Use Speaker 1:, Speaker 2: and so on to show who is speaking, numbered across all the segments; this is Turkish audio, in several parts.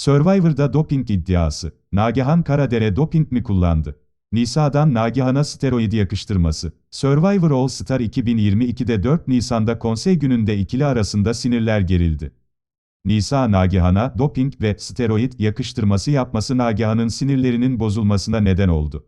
Speaker 1: Survivor'da doping iddiası. Nagihan Karadere doping mi kullandı? Nisa'dan Nagihan'a steroid yakıştırması. Survivor All Star 2022'de 4 Nisan'da konsey gününde ikili arasında sinirler gerildi. Nisa Nagihan'a doping ve steroid yakıştırması yapması Nagihan'ın sinirlerinin bozulmasına neden oldu.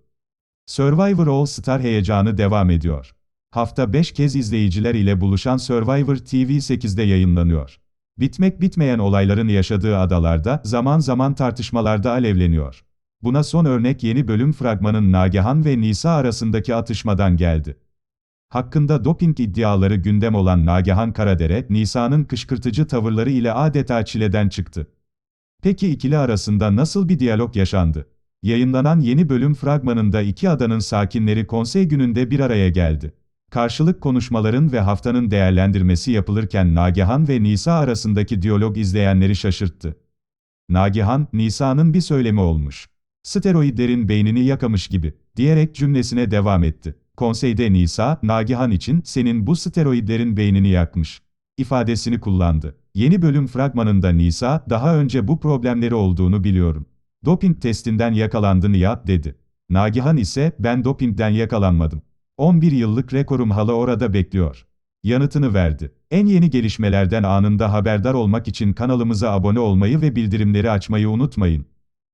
Speaker 1: Survivor All Star heyecanı devam ediyor. Hafta 5 kez izleyiciler ile buluşan Survivor TV 8'de yayınlanıyor. Bitmek bitmeyen olayların yaşadığı adalarda zaman zaman tartışmalarda alevleniyor. Buna son örnek yeni bölüm fragmanın Nagihan ve Nisa arasındaki atışmadan geldi. Hakkında doping iddiaları gündem olan Nagihan Karadere, Nisa'nın kışkırtıcı tavırları ile adeta çileden çıktı. Peki ikili arasında nasıl bir diyalog yaşandı? Yayınlanan yeni bölüm fragmanında iki adanın sakinleri konsey gününde bir araya geldi. Karşılık konuşmaların ve haftanın değerlendirmesi yapılırken Nagihan ve Nisa arasındaki diyalog izleyenleri şaşırttı. Nagihan, Nisa'nın bir söylemi olmuş. Steroidlerin beynini yakamış gibi, diyerek cümlesine devam etti. Konseyde Nisa, Nagihan için senin bu steroidlerin beynini yakmış ifadesini kullandı. Yeni bölüm fragmanında Nisa, daha önce bu problemleri olduğunu biliyorum. Doping testinden yakalandın ya, dedi. Nagihan ise, ben dopingden yakalanmadım. 11 yıllık rekorum hala orada bekliyor. Yanıtını verdi. En yeni gelişmelerden anında haberdar olmak için kanalımıza abone olmayı ve bildirimleri açmayı unutmayın.